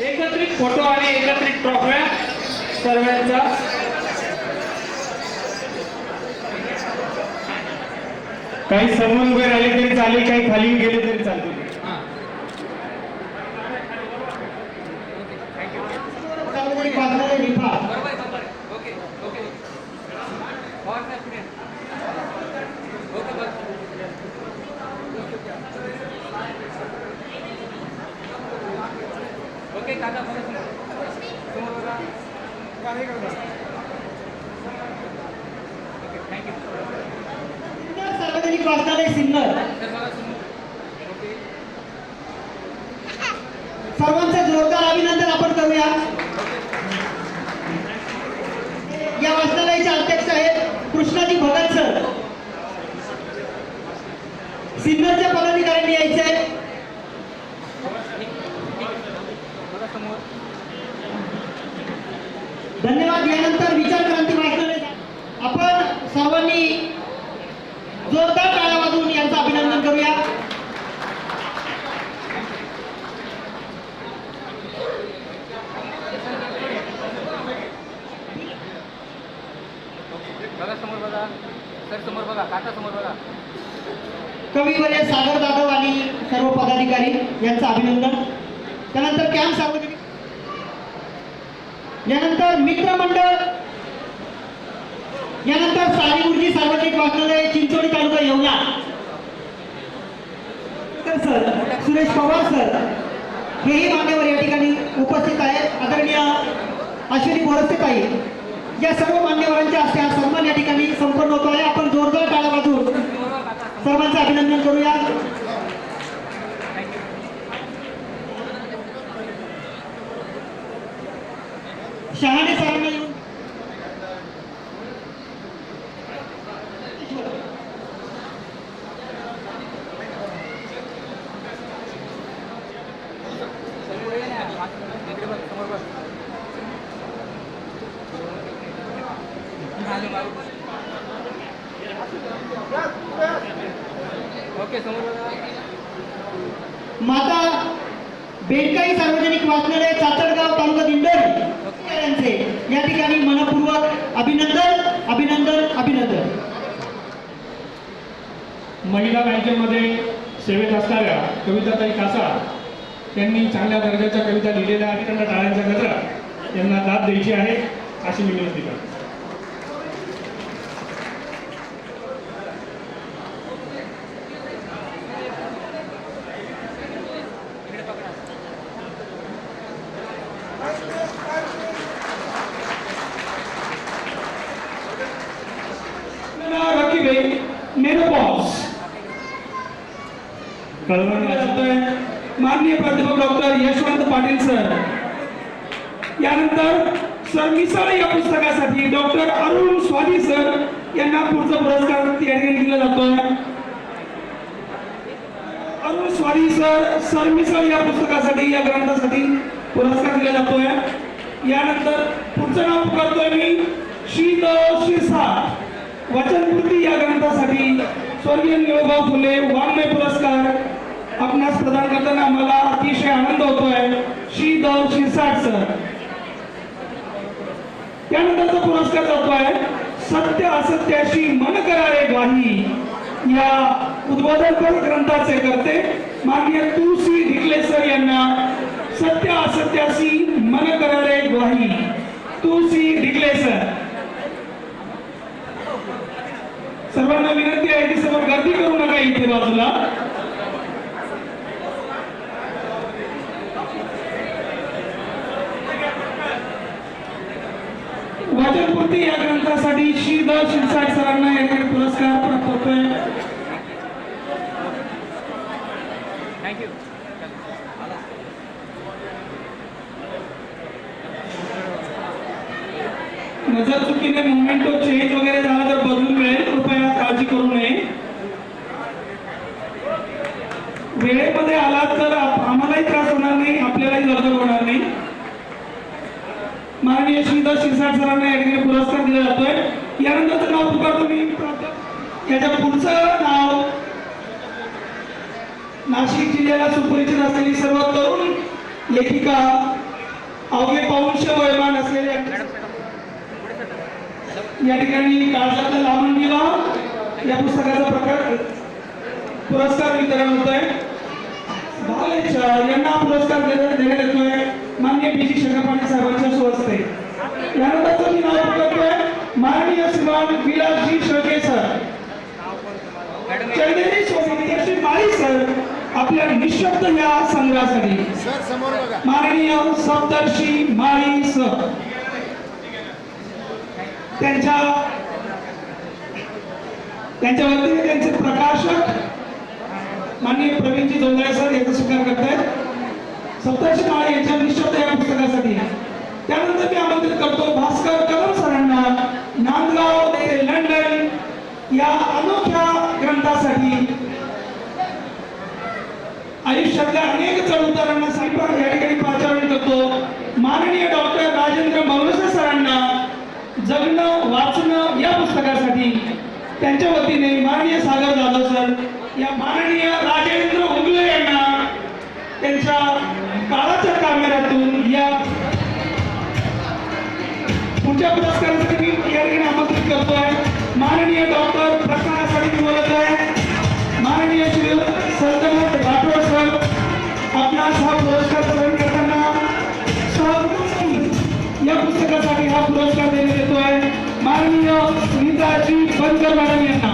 एकत्रित फोटो आणि एकत्रित ट्रॉफ्या सर्वांचा. काही समोर उभे राहिले तरी चालेल काही खाली गेले तरी चालतील सार्वजनिक वाचनालय विभाग ओके काका बघा समोर समोर बघा काय करता ओके थँक्यू सार्वजनिक वाचनालय सिन्नर. तर जोरदार अभिनंदन आपण करूया. या वाचनालयाचे अध्यक्ष आहेत कृष्णाजी भगत सर. सिन्नरच्या पदाधिकाऱ्यांनी यायचे बघा समोर धन्यवाद यानंतर विचार क्रांती वाचनालय आपण सर्वांनी जोरदार टाळ्या वाजवून यांचं अभिनंदन करूया बघा समोर बघा सर समोर बघा काका समोर बघा. कविवर्य सागर जाधव आणि सर्व पदाधिकारी यांचं अभिनंदन. त्यानंतर कॅम्प सार्वजनिक यानंतर मित्रमंडळ यानंतर सारी गुरुजी सार्वजनिक वाचनालय चिंचोडी तालुका येवला. तर सर सुरेश पवार सर हेही मान्यवर या ठिकाणी उपस्थित आहेत. आदरणीय अश्विनी बोरसे ताई या सर्व मान्यवरांच्या हस्ते हा सन्मान या ठिकाणी संपन्न होतो आहे. आपण जोरदार टाळा वाजवून सर्वांचं अभिनंदन करूया. शहाणे सरांना येऊन. समोर ये ना इकडे बघ समोर बघ मागे मागे. ओके समोर बघा माता बेडकाई सार्वजनिक वाचनालय चाचडगाव तालुका दिंडोरी. यांचे. या ठिकाणी मनपूर्वक अभिनंदन अभिनंदन अभिनंदन. महिला बँकेमध्ये सेवेत असणाऱ्या कविताताई कासा यांनी चांगल्या दर्जाच्या कविता लिहिलेल्या आहेत. त्यांना टाळ्यांच्या गजरात यांना दाद द्यायची आहे अशी मी विनंती करतो. माननीय प्राध्यापक डॉक्टर यशवंत पाटील सर. यानंतर सर मिसाळ या पुस्तकासाठी डॉक्टर अरुण स्वादी सर यांना पुढचा पुरस्कार या ठिकाणी दिला जातोय अरुण स्वादी सर सर मिसाळ या पुस्तकासाठी या ग्रंथासाठी पुरस्कार दिला जातोय. यानंतर पुढचं नाव करतोय मी शीत शिरसाट वचनपूर्ती या ग्रंथासाठी स्वर्गीय निळोबा फुले वाङ्मय पुरस्कार आपणास प्रदान करताना मला अतिशय आनंद होतोय. श्री द शिरसाट सर. त्यानंतरचा पुरस्कार जातोय सत्य असत्याशी मन करारे ग्वाही. या उद्बोधनपर ग्रंथाचे करते माननीय तुळसी ढिकले सर यांना सत्य असत्याशी मन करारे ग्वाही. तुळसी ढिकले सर. सर्वांना विनंती आहे की समोर गर्दी करू नका इथे बाजूला. वचनपूर्ती या ग्रंथासाठी श्री द शिरसाट सरांना या ठिकाणी पुरस्कार प्राप्त होतोय. नजर चुकीने मुवमेंट चेंज वगैरे झाला तर बदलून मिळेल. कृपया काळजी करू नये. वेळेमध्ये आलात तर आम्हालाही त्रास होणार नाही आपल्यालाही दर्द होणार नाही. माननीय श्रीधर शिरसाट सरांना या ठिकाणी पुरस्कार दिला जातोय यानंतरचं नाव पुकारतो मी. याच्या पुढचं नाव नाशिक जिल्ह्याला सुपरिचित असलेली सर्व तरुण लेखिका अवघे पाऊनशे वयमान असलेले या ठिकाणी काळजातला लावून दिला या पुस्तकाचा प्रकार पुरस्कार वितरण होत आहे यांना पुरस्कार देण्यात येतोय. मान्य पी. जी शंकरपाणी साहेबांच्या सुहस्ते यानंतरचं मी नाव करतोय माननीय श्रीमान विलासजी शेळके सर माळी सर आपल्या निशब्द या बघा. माननीय सप्तर्षी माळी सर त्यांच्या त्यांच्या वतीने त्यांचे प्रकाशक माननीय प्रवीणजी जोंधळे सर याचा स्वीकार करतायत. सप्तर्षी माळी यांच्या निशब्द या पुस्तकासाठी. त्यानंतर मी आमंत्रित करतो भास्कर कदम खामगाव ते लंडन या अनोख्या ग्रंथासाठी आयुष्यातल्या अनेक चढउतारांना सांगून या ठिकाणी पाचारण करतो. माननीय डॉक्टर राजेंद्र मौलसे सरांना जगणं वाचणं या पुस्तकासाठी त्यांच्या वतीने माननीय सागर जाधव सर या माननीय राजेंद्र उगले यांना त्यांच्या काळाच्या कॅमेऱ्यातून या पुढच्या पुरस्कार डॉक्टर प्रकाशासाठी मी बोलत आहे माननीय श्री राठोड सर आपणास हा पुरस्कार प्रदान करताना सहकुटुंबी या पुस्तकासाठी हा पुरस्कार देण्यात येतोय. माननीय स्मिताजी बनकर मॅडम यांना.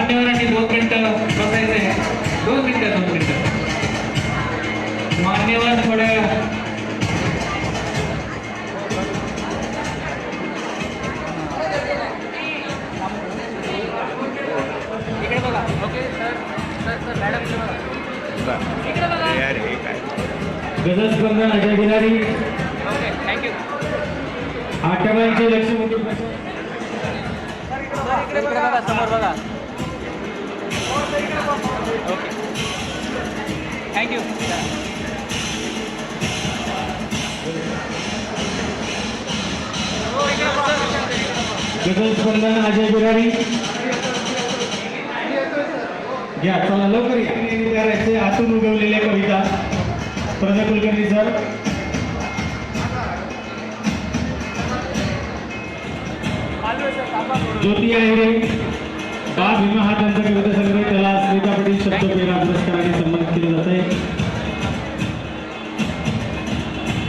मान्यवरांनी दोन मिनिटं बसायचे दोन मिनिटं दोन मिनिटं. मान्यवर थोड्या गजस्पंदन अजय बिलारी आठवांचे लक्ष समोर बघा. Thank you Spandan Ajay Birari. घ्या चला लवकर करायचे आतून उगवलेल्या कविता. प्रजा कुलकर्णी सर. ज्योती आहे बा भीमा हा त्यांचा कविता संग्रह त्याला स्मिता पटेल शब्द पेरा पुरस्काराने सन्मानित केले जात आहे.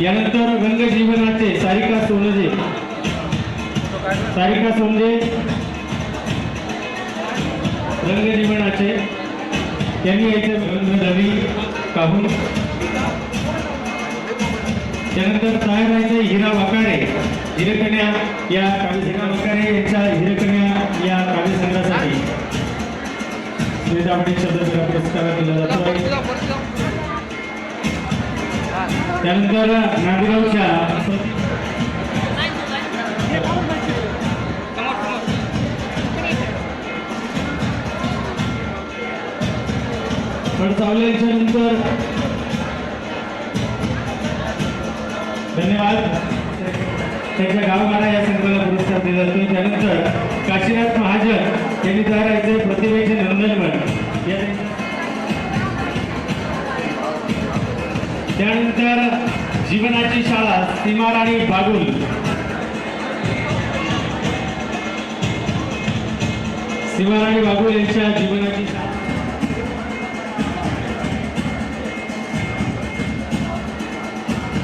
यानंतर रंग जीवनाचे सारिका सोनजे. सारिका सोनजे. रंग जीवनाचे. त्यांनी यायचे रंग रवी काहून? त्यानंतर साहेबांचे हिरा वाकाडे. हिरकन्या या काव्य हिरा वाकाडे पटेल शब्दपेरा पुरस्कार दिला जातो. त्यानंतर नांदगावच्या पडसावल्याच्या नंतर धन्यवाद. त्यांच्या गावगाडा या संघाला पुरस्कार दिला जातो. त्यानंतर काशीनाथ महाजन यांनी तयार प्रतिभेचे नंदनवन. त्यानंतर जीवनाची शाळा सीमाराणी बागुल. सीमाराणी बागुल यांच्या जीवनाची शाळा.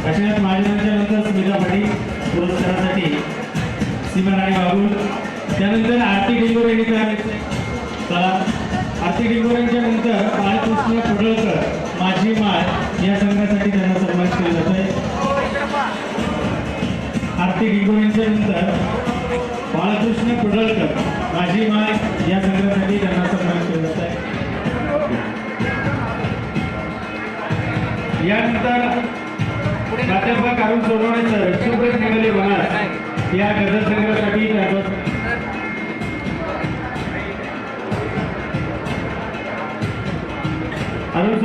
माझ्या महाजनांच्या नंतर स्मिता पाटील पुरस्कारासाठी सीमाराणी बागुल. त्यानंतर आरती डिंगोर यांनी तयार चला. आरती डिंगोऱ्यांच्या नंतर बाळकृष्ण कुडळकर माझी माय या संघासाठी त्यांना सन्मान केला जात आहे. आरती डिंगोऱ्यांच्या नंतर बाळकृष्ण कुडळकर माझी माय या संघासाठी त्यांना सन्मान केला जात आहे. यानंतर प्राध्यापक अरुण सोनवणे सर सुब्रत निगले बनास या गजल संघासाठी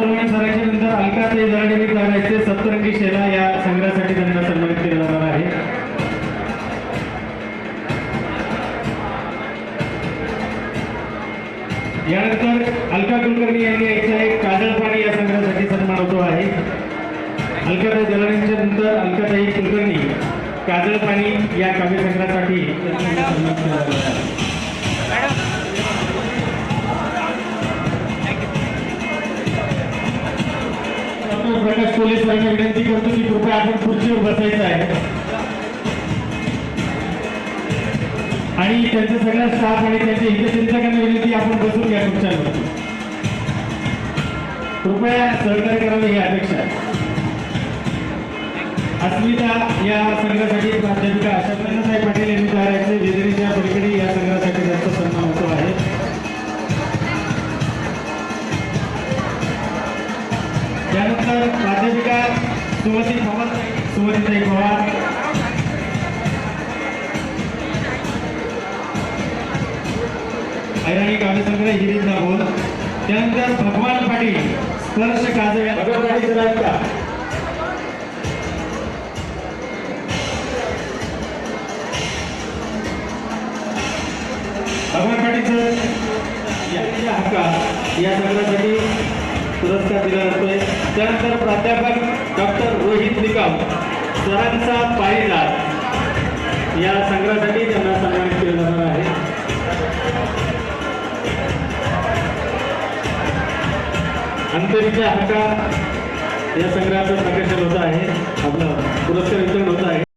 सुरवणे सरांच्या नंतर अलका ते जराडेवी करायचे सप्तरंगी शेला या संघासाठी त्यांना सन्मानित केलं जाणार आहे. यानंतर अलका कुलकर्णी यांनी यायचं आहे काजळ पाणी या संघासाठी सन्मान होतो आहे. अलकाताई जलाण्यांच्या नंतर अलकाताई कुलकर्णी काजळ पाणी या काव्य सन्मान केला जाणार आहे. डॉक्टर प्रकाश विनंती करतो की कृपया आपण खुर्चीवर बसायचं आहे. आणि त्यांचं सगळ्या स्टाफ आणि त्यांच्या हितचिंतकांना विनंती आपण बसून घ्या खुर्च्यावर. कृपया सहकार्य करावे ही अपेक्षा आहे. अस्मिता या संघासाठी प्राध्यापिका अशा त्यानंतर भगवान पाटील स्पर्श काजळ भगवान पाटील यांच्या हक्का या. संघासाठी पुरस्कार दिला जातोय. त्यानंतर प्राध्यापक डॉक्टर रोहित निकम सरांचा पारिजात या संघासाठी त्यांना सन्मानित केलं जाणार आहे. हक्का या संग्रहाचं प्रकाशन होत आहे. आपलं पुरस्कार वितरण होत आहे.